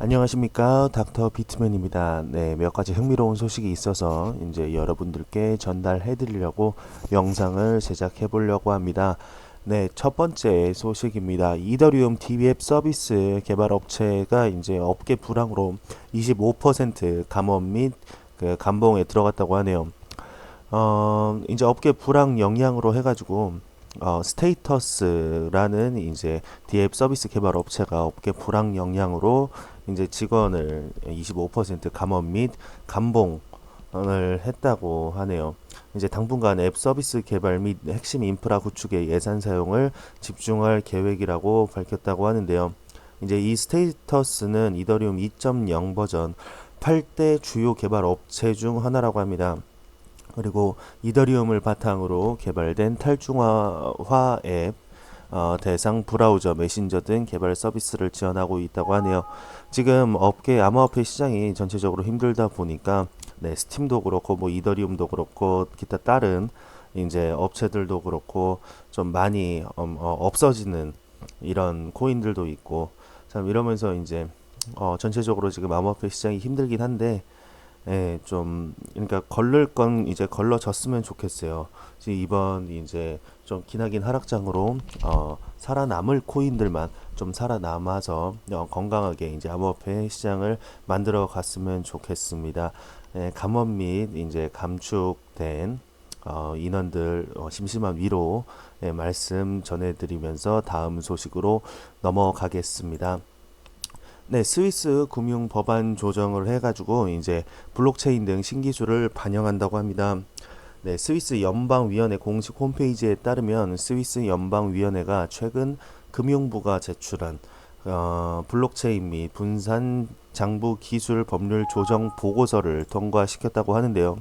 안녕하십니까 닥터 비트맨입니다. 네, 몇 가지 흥미로운 소식이 있어서 이제 여러분들께 전달해 드리려고 영상을 제작해 보려고 합니다. 네, 첫 번째 소식입니다. 이더리움 DB앱 서비스 개발 업체가 이제 업계 불황으로 25% 감원 및 그 감봉에 들어갔다고 하네요. 어, 이제 업계 불황 영향으로 해 가지고 어, 스테이터스라는 이제 디앱 서비스 개발 업체가 업계 불황 영향으로 이제 직원을 25% 감원 및 감봉을 했다고 하네요. 이제 당분간 앱 서비스 개발 및 핵심 인프라 구축에 예산 사용을 집중할 계획이라고 밝혔다고 하는데요. 이제 이 스테이터스는 이더리움 2.0 버전 8대 주요 개발 업체 중 하나라고 합니다. 그리고 이더리움을 바탕으로 개발된 탈중화 앱, 어, 대상 브라우저, 메신저 등 개발 서비스를 지원하고 있다고 하네요. 지금 업계 암호화폐 시장이 전체적으로 힘들다 보니까 네, 스팀도 그렇고 뭐 이더리움도 그렇고 기타 다른 이제 업체들도 그렇고 좀 많이 음, 어, 없어지는 이런 코인들도 있고 참 이러면서 이제 어, 전체적으로 지금 암호화폐 시장이 힘들긴 한데 예, 좀 그러니까 걸릴 건 이제 걸러졌으면 좋겠어요. 이번 이제 좀 기나긴 하락장으로 어, 살아남을 코인들만 좀 살아남아서 어, 건강하게 이제 암호화폐 시장을 만들어 갔으면 좋겠습니다. 예, 감원 및 이제 감축된 어, 인원들 어, 심심한 위로 예, 말씀 전해드리면서 다음 소식으로 넘어가겠습니다. 네, 스위스 금융 법안 조정을 해가지고 이제 블록체인 등 신기술을 반영한다고 합니다. 네, 스위스 연방위원회 공식 홈페이지에 따르면 스위스 연방위원회가 최근 금융부가 제출한 어, 블록체인 및 분산 장부 기술 법률 조정 보고서를 통과시켰다고 하는데요.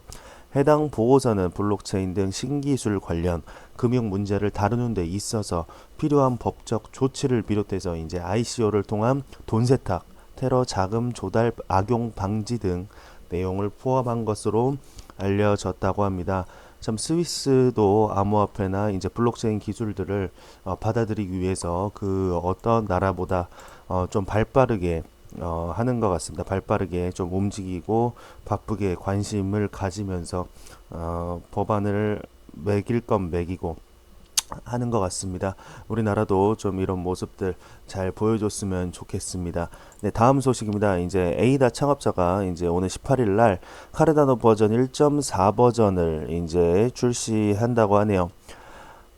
해당 보고서는 블록체인 등 신기술 관련 금융 문제를 다루는 데 있어서 필요한 법적 조치를 비롯해서 이제 ICO를 통한 돈 세탁, 테러 자금 조달 악용 방지 등 내용을 포함한 것으로 알려졌다고 합니다. 참 스위스도 암호화폐나 이제 블록체인 기술들을 어, 받아들이기 위해서 그 어떤 나라보다 어, 좀 발빠르게 어, 하는 것 같습니다. 발 빠르게 좀 움직이고 바쁘게 관심을 가지면서 어, 법안을 매길 건 매기고 하는 것 같습니다. 우리나라도 좀 이런 모습들 잘 보여줬으면 좋겠습니다. 네, 다음 소식입니다. 이제 에이다 창업자가 이제 오늘 18일 날 카르다노 버전 1.4 버전을 이제 출시한다고 하네요.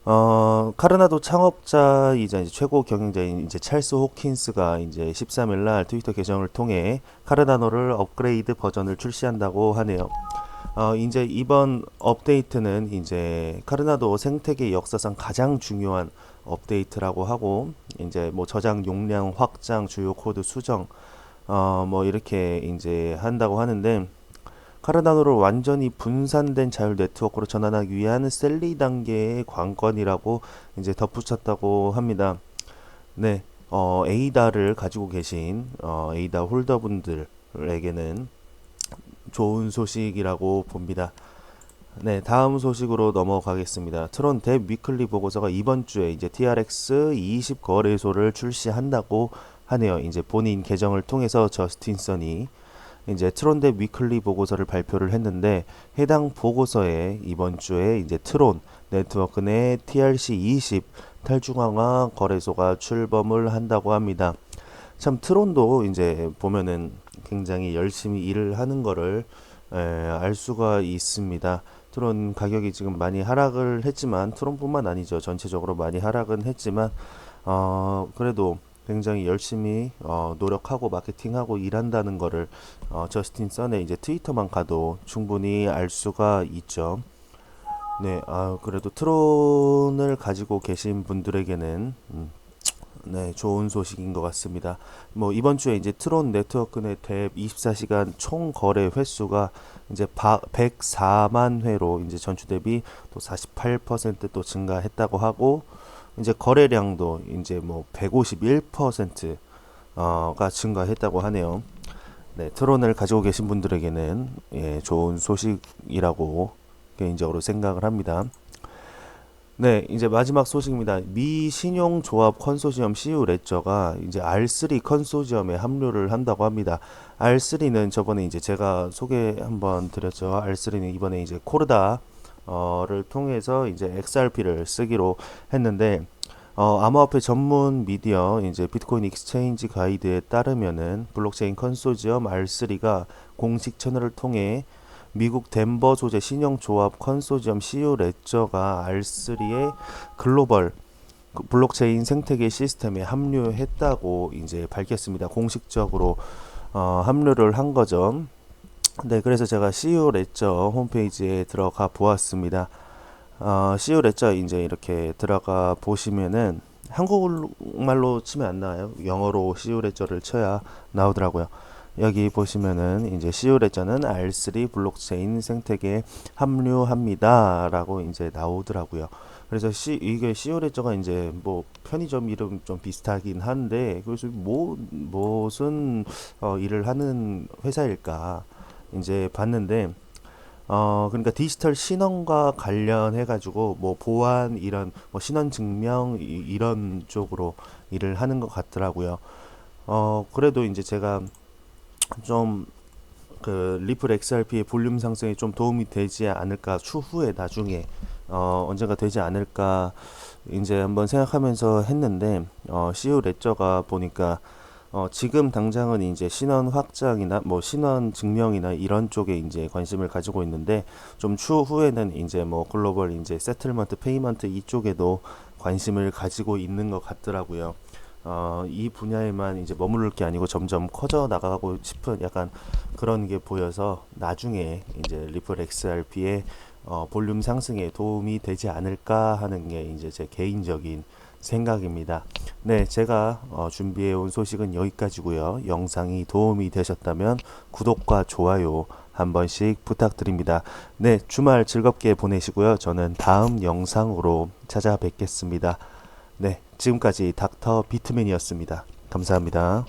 어, 카르나도 창업자이자 이제 최고 경영자인 이제 찰스 호킨스가 이제 13일 날 트위터 계정을 통해 카르다노를 업그레이드 버전을 출시한다고 하네요. 어, 이제 이번 업데이트는 이제 카르나도 생태계 역사상 가장 중요한 업데이트라고 하고 이제 뭐 저장 용량 확장, 주요 코드 수정 어, 뭐 이렇게 이제 한다고 하는데 카르다노를 완전히 분산된 자율 네트워크로 전환하기 위한 셀리 단계의 관건이라고 이제 덧붙였다고 합니다. 네, 어, 에이다를 가지고 계신 어, 에이다 홀더분들에게는 좋은 소식이라고 봅니다. 네, 다음 소식으로 넘어가겠습니다. 트론 대 위클리 보고서가 이번 주에 이제 TRX 20 거래소를 출시한다고 하네요. 이제 본인 계정을 통해서 저스틴 선이 이제 트론 대 위클리 보고서를 발표를 했는데 해당 보고서에 이번 주에 이제 트론 네트워크 내 TRC 20 탈중앙화 거래소가 출범을 한다고 합니다. 참 트론도 이제 보면은 굉장히 열심히 일을 하는 거를 에, 알 수가 있습니다. 트론 가격이 지금 많이 하락을 했지만 트론뿐만 아니죠. 전체적으로 많이 하락은 했지만 어, 그래도 굉장히 열심히 어, 노력하고 마케팅하고 일한다는 거를 어, 저스틴 선의 이제 트위터만 가도 충분히 알 수가 있죠. 네, 아, 그래도 트론을 가지고 계신 분들에게는 음, 네, 좋은 소식인 것 같습니다. 뭐 이번 주에 이제 트론 네트워크 내대 24시간 총 거래 횟수가 이제 104만 회로 이제 전주 대비 또 48%또 증가했다고 하고 이제 거래량도 이제 뭐 151% 어가 증가했다고 하네요. 네, 트론을 가지고 계신 분들에게는 예, 좋은 소식이라고 개인적으로 생각을 합니다. 네, 이제 마지막 소식입니다. 미 신용조합 컨소시엄 CU 레저가 이제 R3 컨소시엄에 합류를 한다고 합니다. R3는 저번에 이제 제가 소개 한번 드렸죠. R3는 이번에 이제 코르다 어 를 통해서 이제 XRP를 쓰기로 했는데 어, 암호화폐 전문 미디어 이제 비트코인 익스체인지 가이드에 따르면은 블록체인 컨소시엄 R3가 공식 채널을 통해 미국 덴버 소재 신용조합 컨소시엄 CU 레저가 R3의 글로벌 그 블록체인 생태계 시스템에 합류했다고 이제 밝혔습니다. 공식적으로 어, 합류를 한 거죠. 네, 그래서 제가 CU 레저 홈페이지에 들어가 보았습니다. 어, CU 레저 이제 이렇게 들어가 보시면은 한국말로 치면 안 나와요. 영어로 CU 레저를 쳐야 나오더라고요. 여기 보시면은 이제 CU 레저는 R3 블록체인 생태계에 합류합니다라고 이제 나오더라고요. 그래서 시, 이게 CU 레저가 이제 뭐 편의점 이름 좀 비슷하긴 한데 그래서 뭐 무슨 어, 일을 하는 회사일까 이제 봤는데 어 그러니까 디지털 신원과 관련해 가지고 뭐 보안 이런 뭐 신원 증명 이, 이런 쪽으로 일을 하는 것 같더라고요. 어 그래도 이제 제가 좀 그 리플 XRP의 볼륨 상승에 좀 도움이 되지 않을까 추후에 나중에 어 언젠가 되지 않을까 이제 한번 생각하면서 했는데 어 CU 레저가 보니까 어 지금 당장은 이제 신원 확장이나 뭐 신원 증명이나 이런 쪽에 이제 관심을 가지고 있는데 좀 추후에는 이제 뭐 글로벌 이제 세틀먼트 페이먼트 이쪽에도 관심을 가지고 있는 것 같더라고요. 어, 이 분야에만 이제 머무를 게 아니고 점점 커져 나가고 싶은 약간 그런 게 보여서 나중에 이제 리플 XRP의 어, 볼륨 상승에 도움이 되지 않을까 하는 게 이제 제 개인적인 생각입니다. 네, 제가 어, 준비해 온 소식은 여기까지고요. 영상이 도움이 되셨다면 구독과 좋아요 한 번씩 부탁드립니다. 네, 주말 즐겁게 보내시고요. 저는 다음 영상으로 찾아뵙겠습니다. 네, 지금까지 닥터 비트맨이었습니다. 감사합니다.